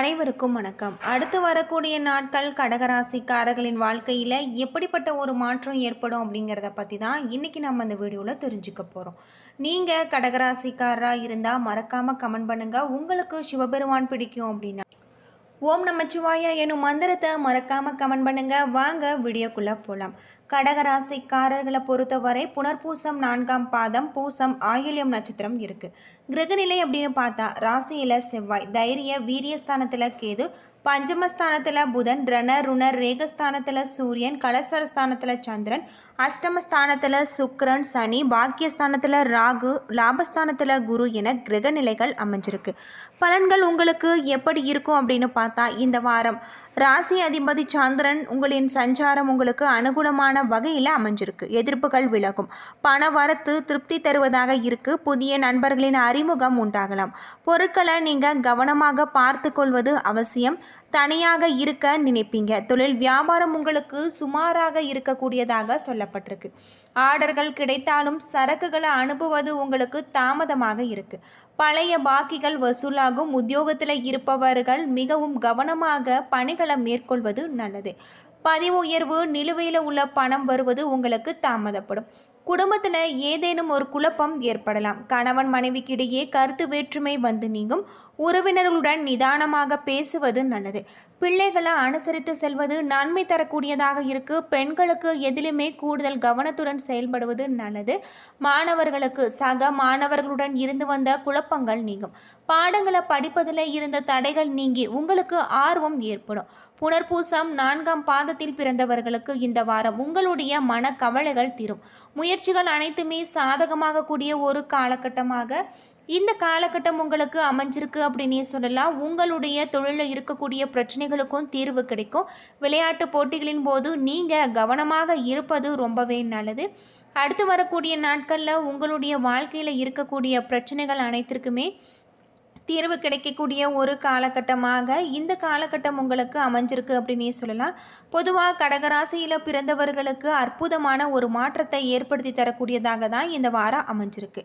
அனைவருக்கும் வணக்கம். அடுத்து வரக்கூடிய நாட்கள் கடகராசிக்காரர்களின் வாழ்க்கையில் எப்படிப்பட்ட ஒரு மாற்றம் ஏற்படும் அப்படிங்கிறத பற்றி தான் இன்றைக்கி நம்ம அந்த வீடியோவில் தெரிஞ்சுக்க போகிறோம் நீங்கள் கடகராசிக்காரராக இருந்தால் மறக்காமல் கமெண்ட் பண்ணுங்கள் உங்களுக்கு சிவபெருமான் பிடிக்கும் அப்படின்னா ஓம் நமச்சிவாயா எனும் மந்திரத்தை மறக்காமல் கமெண்ட் பண்ணுங்க. வாங்க வீடியோக்குள்ளே போகலாம் கடகராசிக்காரர்களை பொறுத்தவரை புனர்பூசம் நான்காம் பாதம் பூசம் ஆயில்யம் நட்சத்திரம் இருக்குது கிரகநிலை அப்படின்னு பார்த்தா ராசியில் செவ்வாய் தைரிய வீரியஸ்தானத்தில் கேது பஞ்சமஸ்தானத்தில் புதன் ரண ருணர் ரேகஸ்தானத்தில் சூரியன் கலசரஸ்தானத்தில் சந்திரன் அஷ்டமஸ்தானத்தில் சுக்ரன் சனி பாக்கியஸ்தானத்தில் ராகு லாபஸ்தானத்தில் குரு என கிரக நிலைகள் அமைஞ்சிருக்கு. பலன்கள் உங்களுக்கு எப்படி இருக்கும் அப்படின்னு பார்த்தா இந்த வாரம் ராசி அதிபதி சந்திரன் உங்களின் சஞ்சாரம் உங்களுக்கு அனுகூலமான வகையில் அமைஞ்சிருக்கு. எதிர்ப்புகள் விலகும். பண வரத்து திருப்தி தருவதாக இருக்கு. புதிய நண்பர்களின் அறிமுகம் உண்டாகலாம். பொருட்களை நீங்கள் கவனமாக பார்த்து கொள்வது அவசியம். தனியாக இருக்க நினைப்பீங்க. தொழில் வியாபாரம் உங்களுக்கு சுமாராக இருக்கக்கூடியதாக சொல்லப்பட்டிருக்கு. ஆர்டர்கள் கிடைத்தாலும் சரக்குகளை அனுப்புவது உங்களுக்கு தாமதமாக இருக்கு. பழைய பாக்கிகள் வசூலாகும். உத்தியோகத்தில் இருப்பவர்கள் மிகவும் கவனமாக பணிகளை மேற்கொள்வது நல்லது. பதிவு உயர்வு நிலுவையில் உள்ள பணம் வருவது உங்களுக்கு தாமதப்படும். குடும்பத்தில் ஏதேனும் ஒரு குழப்பம் ஏற்படலாம். கணவன் மனைவிக்கிடையே கருத்து வேற்றுமை வந்து நீங்கும். உறவினர்களுடன் நிதானமாக பேசுவது நல்லது. பிள்ளைகளை அனுசரித்து செல்வது நன்மை தரக்கூடியதாக இருக்கு. பெண்களுக்கு எதிலுமே கூடுதல் கவனத்துடன் செயல்படுவது நல்லது. மாணவர்களுக்கு சக மாணவர்களுடன் இருந்து வந்த குழப்பங்கள் நீங்கும். பாடங்களை படிப்பதில் இருந்த தடைகள் நீங்கி உங்களுக்கு ஆர்வம் ஏற்படும். புனர்பூசம் நான்காம் பாதத்தில் பிறந்தவர்களுக்கு இந்த வாரம் உங்களுடைய மன கவலைகள் தீரும். முயற்சிகள் அனைத்துமே சாதகமாக கூடிய ஒரு காலகட்டமாக இந்த காலகட்டம் உங்களுக்கு அமைஞ்சிருக்கு அப்படின்னே சொல்லலாம். உங்களுடைய தொழிலில் இருக்கக்கூடிய பிரச்சனைகளுக்கும் தீர்வு கிடைக்கும். விளையாட்டு போட்டிகளின் போது நீங்கள் கவனமாக இருப்பது ரொம்பவே நல்லது. அடுத்து வரக்கூடிய நாட்களில் உங்களுடைய வாழ்க்கையில் இருக்கக்கூடிய பிரச்சனைகள் அனைத்திற்குமே தீர்வு கிடைக்கக்கூடிய ஒரு காலகட்டமாக இந்த காலகட்டம் உங்களுக்கு அமைஞ்சிருக்கு அப்படின்னே சொல்லலாம். பொதுவாக கடகராசியில் பிறந்தவர்களுக்கு அற்புதமான ஒரு மாற்றத்தை ஏற்படுத்தி தரக்கூடியதாக தான் இந்த வாரம் அமைஞ்சிருக்கு.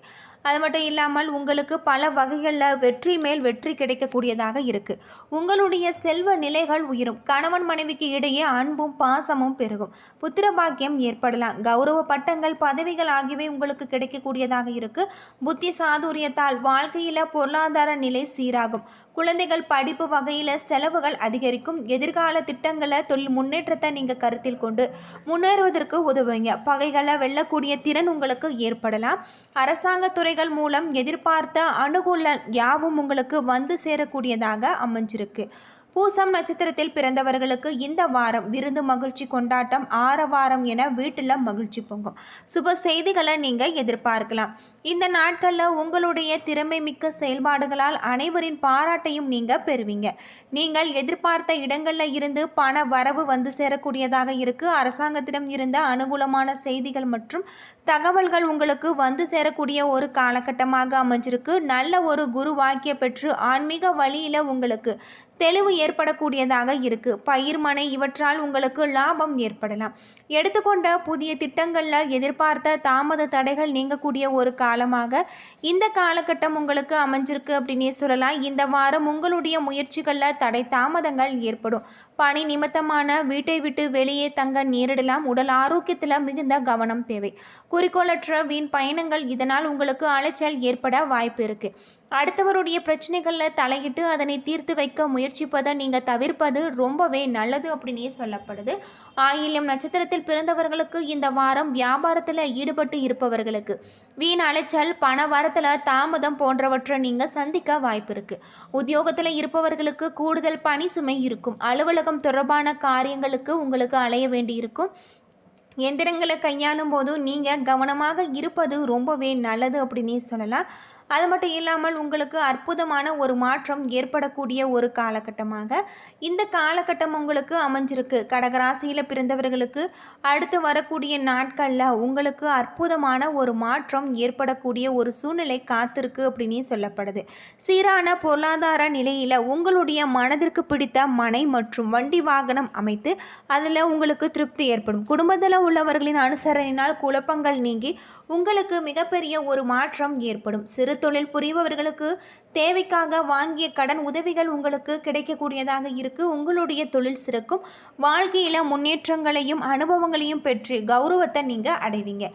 அது மட்டும் இல்லாமல் உங்களுக்கு பல வகைகளில் வெற்றி மேல் வெற்றி கிடைக்கக்கூடியதாக இருக்குது உங்களுடைய செல்வ நிலைகள் உயரும். கணவன் மனைவிக்கு இடையே அன்பும் பாசமும் பெருகும். புத்திர பாக்கியம் ஏற்படலாம். கௌரவ பட்டங்கள் பதவிகள் ஆகியவை உங்களுக்கு கிடைக்கக்கூடியதாக இருக்குது புத்தி சாதுரியத்தால் வாழ்க்கையில் பொருளாதார நிலை சீராகும். குழந்தைகள் படிப்பு வகையில் செலவுகள் அதிகரிக்கும். எதிர்கால திட்டங்களை தொழில் முன்னேற்றத்தை நீங்கள் கருத்தில் கொண்டு முன்னேறுவதற்கு உதவுவீங்க. பகைகளை வெல்லக்கூடிய திறன் உங்களுக்கு ஏற்படலாம். அரசாங்க துறைகள் மூலம் எதிர்பார்த்த அனுகூல யாவும் உங்களுக்கு வந்து சேரக்கூடியதாக அமைஞ்சிருக்கு. பூசம் நட்சத்திரத்தில் பிறந்தவர்களுக்கு இந்த வாரம் விருந்து மகிழ்ச்சி கொண்டாட்டம் ஆரவாரம் என வீட்டில் மகிழ்ச்சி பொங்கும். சுப செய்திகளை நீங்கள் எதிர்பார்க்கலாம். இந்த நாட்களில் உங்களுடைய திறமை மிக்க செயல்பாடுகளால் அனைவரின் பாராட்டையும் நீங்கள் பெறுவீங்க. நீங்கள் எதிர்பார்த்த இடங்களில் இருந்து பண வரவு வந்து சேரக்கூடியதாக இருக்கு. அரசாங்கத்திடம் இருந்த அனுகூலமான செய்திகள் மற்றும் தகவல்கள் உங்களுக்கு வந்து சேரக்கூடிய ஒரு காலகட்டமாக அமைஞ்சிருக்கு. நல்ல ஒரு குரு வாக்கிய பெற்று ஆன்மீக வழியில் உங்களுக்கு தெளிவு ஏற்படக்கூடியதாக இருக்கு. பயிர் மனை இவற்றால் உங்களுக்கு லாபம் ஏற்படலாம். எடுத்துக்கொண்ட புதிய திட்டங்களில் எதிர்பார்த்த தாமத தடைகள் நீங்கக்கூடிய ஒரு காலமாக இந்த காலகட்டம் உங்களுக்கு அமைஞ்சிருக்கு அப்படின்னே சொல்லலாம். இந்த வாரம் உங்களுடைய முயற்சிகளில் தடை தாமதங்கள் ஏற்படும். பணி நிமித்தமான வீட்டை விட்டு வெளியே தங்க நேரிடலாம். உடல் ஆரோக்கியத்தில் மிகுந்த கவனம் தேவை. குறிக்கோளற்ற வீண் பயணங்கள் இதனால் உங்களுக்கு அலைச்சல் ஏற்பட வாய்ப்பு இருக்குது அடுத்தவருடைய பிரச்சனைகளில் தலையிட்டு அதனை தீர்த்து வைக்க முயற்சிப்பதை நீங்கள் தவிர்ப்பது ரொம்பவே நல்லது அப்படின்னே சொல்லப்படுது. ஆயில்யம் நட்சத்திரத்தில் பிறந்தவர்களுக்கு இந்த வாரம் வியாபாரத்தில் ஈடுபட்டு இருப்பவர்களுக்கு. வீண் அலைச்சல் பண வாரத்தில் தாமதம் போன்றவற்றை நீங்கள் சந்திக்க வாய்ப்பு இருக்குது உத்தியோகத்தில் இருப்பவர்களுக்கு கூடுதல் பணி சுமை இருக்கும். அலுவலகம் தொடர்பான காரியங்களுக்கு உங்களுக்கு அலைய வேண்டியிருக்கும் எந்திரங்களை கையாளும் போது நீங்கள் கவனமாக இருப்பது ரொம்பவே நல்லது அப்படின்னே சொல்லலாம். அது மட்டும் இல்லாமல் உங்களுக்கு அற்புதமான ஒரு மாற்றம் ஏற்படக்கூடிய ஒரு காலகட்டமாக இந்த காலகட்டம் உங்களுக்கு அமைஞ்சிருக்கு. கடகராசியில் பிறந்தவர்களுக்கு அடுத்து வரக்கூடிய நாட்களில் உங்களுக்கு அற்புதமான ஒரு மாற்றம் ஏற்படக்கூடிய ஒரு சூழ்நிலை காத்திருக்கு அப்படின்னு சொல்லப்படுது. சீரான பொருளாதார நிலையில் உங்களுடைய மனதிற்கு பிடித்த மனை மற்றும் வண்டி வாகனம் அமைத்து அதில் உங்களுக்கு திருப்தி ஏற்படும். குடும்பத்தில் உள்ளவர்களின் அனுசரணையினால் குழப்பங்கள் நீங்கி உங்களுக்கு மிகப்பெரிய ஒரு மாற்றம் ஏற்படும். சிறு தொழில் புரிபவர்களுக்கு தேவைக்காக வாங்கிய கடன் உதவிகள் உங்களுக்கு கிடைக்கக்கூடியதாக இருக்குது உங்களுடைய தொழில் சிறக்கும். வாழ்க்கையில் முன்னேற்றங்களையும் அனுபவங்களையும் பெற்று கௌரவத்தை நீங்கள் அடைவீங்க.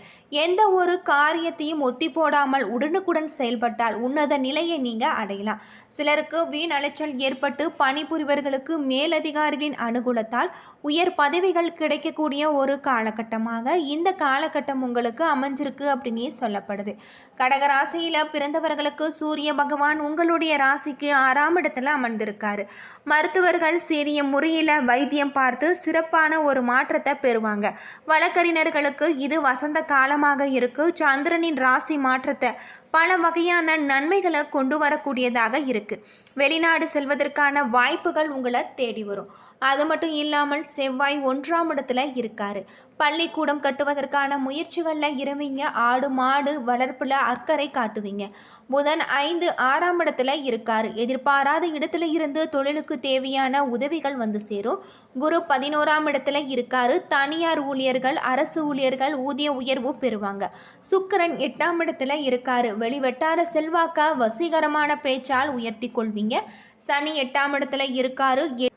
எந்த ஒரு காரியத்தையும் ஒத்தி போடாமல் உடனுக்குடன் செயல்பட்டால் உன்னத நிலையை நீங்கள் அடையலாம். சிலருக்கு வீண் அலைச்சல் ஏற்பட்டு பணிபுரிவர்களுக்கு மேலதிகாரிகளின் அனுகூலத்தால் உயர் பதவிகள் கிடைக்கக்கூடிய ஒரு காலகட்டமாக இந்த காலகட்டம் உங்களுக்கு அமைஞ்சிருக்கு அப்படின்னே சொல்லப்படுது. கடகராசியில் பிறந்தவர்களுக்கு சூரிய பகவான் உங்களுடைய ராசிக்கு ஆறாம் இடத்துல அமர்ந்திருக்காரு. மருத்துவர்கள் சிறிய முறையில் வைத்தியம் பார்த்து சிறப்பான ஒரு மாற்றத்தை பெறுவாங்க. வழக்கறிஞர்களுக்கு இது வசந்த காலமாக இருக்கு. சந்திரனின் ராசி மாற்றத்தை பல வகையான நன்மைகளை கொண்டு வரக்கூடியதாக இருக்கு. வெளிநாடு செல்வதற்கான வாய்ப்புகள் உங்களை தேடி வரும். அது மட்டும் இல்லாமல் செவ்வாய் ஒன்றாம் இடத்துல இருக்காரு. பள்ளிக்கூடம் கட்டுவதற்கான முயற்சிகளில் இறவீங்க ஆடு மாடு வளர்ப்பில் அக்கறை காட்டுவீங்க. புதன் ஐந்து ஆறாம் இடத்துல இருக்கார். எதிர்பாராத இடத்துல இருந்து தொழிலுக்கு தேவையான உதவிகள் வந்து சேரும். குரு பதினோராம் இடத்துல இருக்காரு. தனியார் ஊழியர்கள் அரசு ஊழியர்கள் ஊதிய உயர்வு பெறுவாங்க. சுக்கரன் எட்டாம் இடத்துல இருக்காரு. வெளிவட்டார செல்வாக்க வசீகரமான பேச்சால் உயர்த்தி கொள்வீங்க. சனி எட்டாம் இடத்துல இருக்காரு.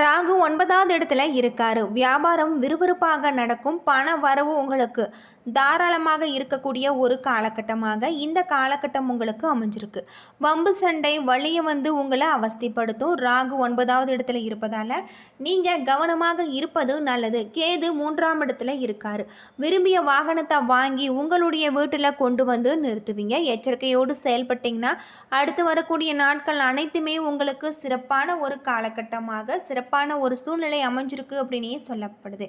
ராகு ஒன்பதாவது இடத்துல இருக்காரு. வியாபாரம் விறுவிறுப்பாக நடக்கும். பண வரவு உங்களுக்கு தாராளமாக இருக்கக்கூடிய ஒரு காலகட்டமாக இந்த காலகட்டம் உங்களுக்கு அமைஞ்சிருக்கு. வம்பு சண்டை வழியை வந்து உங்களை அவஸ்திப்படுத்தும். ராகு ஒன்பதாவது இடத்துல இருப்பதால் நீங்கள் கவனமாக இருப்பது நல்லது. கேது மூன்றாம் இடத்துல இருக்காரு. விரும்பிய வாகனத்தை வாங்கி உங்களுடைய வீட்டில் கொண்டு வந்து நிறுத்துவீங்க. எச்சரிக்கையோடு செயல்பட்டிங்கன்னா அடுத்து வரக்கூடிய நாட்கள் அனைத்துமே உங்களுக்கு சிறப்பான ஒரு காலகட்டமாக சிறப்பான ஒரு சூழ்நிலை அமைஞ்சிருக்கு அப்படின்னே சொல்லப்படுது.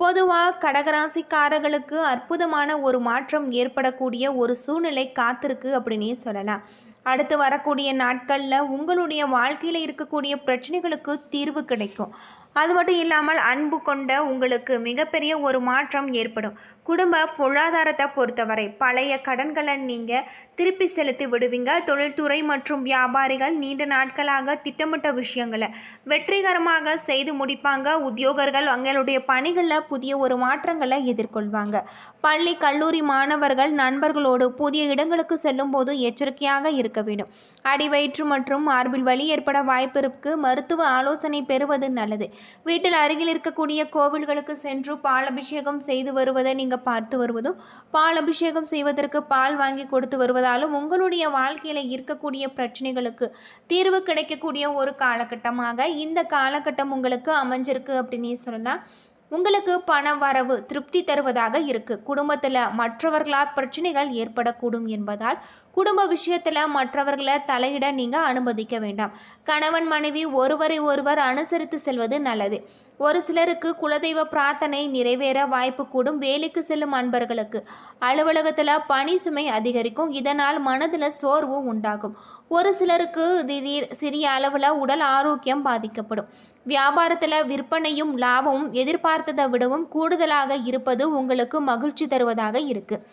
பொதுவாக கடகராசிக்காரர்களுக்கு அற்புதமான ஒரு மாற்றம் ஏற்படக்கூடிய ஒரு சூழ்நிலை காத்திருக்கு அப்படின்னே சொல்லலாம். அடுத்து வரக்கூடிய நாட்களில் உங்களுடைய வாழ்க்கையில் இருக்கக்கூடிய பிரச்சனைகளுக்கு தீர்வு கிடைக்கும். அது மட்டும் இல்லாமல் அன்பு கொண்ட உங்களுக்கு மிகப்பெரிய ஒரு மாற்றம் ஏற்படும். குடும்ப பொருளாதாரத்தை பொறுத்தவரை பழைய கடன்களை நீங்கள் திருப்பி செலுத்தி விடுவீங்க. தொழில்துறை மற்றும் வியாபாரிகள் நீண்ட நாட்களாக திட்டமிட்ட விஷயங்களை வெற்றிகரமாக செய்து முடிப்பாங்க. உத்தியோகர்கள் அவங்களுடைய பணிகளில் புதிய ஒரு மாற்றங்களை எதிர்கொள்வாங்க. பள்ளி கல்லூரி மாணவர்கள் நண்பர்களோடு புதிய இடங்களுக்கு செல்லும் போது எச்சரிக்கையாக இருக்க வேண்டும். அடிவயிற்று மற்றும் மார்பில் வலி ஏற்பட வாய்ப்பிற்கு மருத்துவ ஆலோசனை பெறுவது நல்லது. வீட்டில் அருகில் இருக்கக்கூடிய கோவில்களுக்கு சென்று பால் அபிஷேகம் செய்து வருவதை நீங்கள் பார்த்து வருவதும் பால் அபிஷேகம் செய்வதற்கு பால் வாங்கி கொடுத்து இருப்பதாலும் உங்களுடைய வாழ்க்கையில் இருக்கக்கூடிய பிரச்சனைகளுக்கு தீர்வு கிடைக்கக்கூடிய ஒரு காலகட்டமாக இந்த காலகட்டம் உங்களுக்கு அமைஞ்சிருக்கு அப்படின்னு சொல்லலாம் உங்களுக்கு பண வரவு திருப்தி தருவதாக இருக்கு. குடும்பத்தில் மற்றவர்களால் பிரச்சனைகள் ஏற்படக்கூடும் என்பதால் குடும்ப விஷயத்தில் மற்றவர்களை தலையிட நீங்கள் அனுமதிக்க வேண்டாம். கணவன் மனைவி ஒருவரை ஒருவர் அனுசரித்து செல்வது நல்லது. ஒரு சிலருக்கு குலதெய்வ பிரார்த்தனை நிறைவேற வாய்ப்பு கூடும். வேலைக்கு செல்லும் அன்பர்களுக்கு அலுவலகத்தில் பணி சுமை அதிகரிக்கும். இதனால் மனதில் சோர்வு உண்டாகும். ஒரு சிலருக்கு திடீர் சிறிய அளவில் உடல் ஆரோக்கியம் பாதிக்கப்படும். வியாபாரத்தில் விற்பனையும் லாபமும் எதிர்பார்த்ததை விடவும் கூடுதலாக இருப்பது உங்களுக்கு மகிழ்ச்சி தருவதாக இருக்குது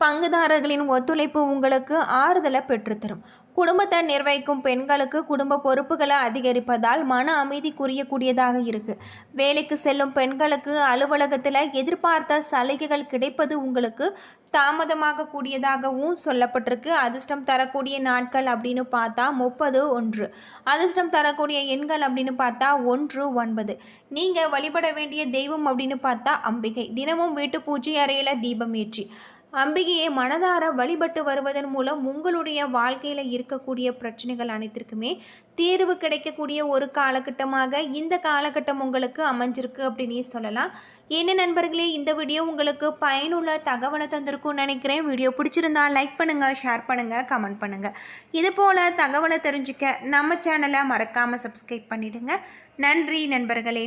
பங்குதாரர்களின் ஒத்துழைப்பு உங்களுக்கு ஆறுதலை பெற்றுத்தரும். குடும்பத்தை நிர்வகிக்கும் பெண்களுக்கு குடும்ப பொறுப்புகளை அதிகரிப்பதால் மன அமைதி குறையக்கூடியதாக இருக்குது வேலைக்கு செல்லும் பெண்களுக்கு அலுவலகத்தில் எதிர்பார்த்த சலுகைகள் கிடைப்பது உங்களுக்கு தாமதமாக கூடியதாகவும் சொல்லப்பட்டிருக்கு. அதிர்ஷ்டம் தரக்கூடிய நாட்கள் அப்படின்னு பார்த்தா முப்பது ஒன்று. அதிர்ஷ்டம் தரக்கூடிய எண்கள் அப்படின்னு பார்த்தா ஒன்று ஒன்பது. நீங்கள் வழிபட வேண்டிய தெய்வம் அப்படின்னு பார்த்தா அம்பிகை. தினமும் வீட்டு பூஜை அறையில் தீபம் ஏற்றி. அம்பிகையை மனதார வழிபட்டு வருவதன் மூலம் உங்களுடைய வாழ்க்கையில் இருக்கக்கூடிய பிரச்சனைகள் அனைத்திற்குமே தீர்வு கிடைக்கக்கூடிய ஒரு காலகட்டமாக இந்த காலகட்டம் உங்களுக்கு அமைஞ்சிருக்கு அப்படின்னே சொல்லலாம். என்ன நண்பர்களே இந்த வீடியோ உங்களுக்கு பயனுள்ள தகவலை தந்திருக்கும்னு நினைக்கிறேன். வீடியோ பிடிச்சிருந்தா லைக் பண்ணுங்கள் ஷேர் பண்ணுங்கள் கமெண்ட் பண்ணுங்கள் இது போல் தகவலை தெரிஞ்சுக்க நம்ம சேனலை மறக்காமல் சப்ஸ்கிரைப் பண்ணிவிடுங்க நன்றி நண்பர்களே.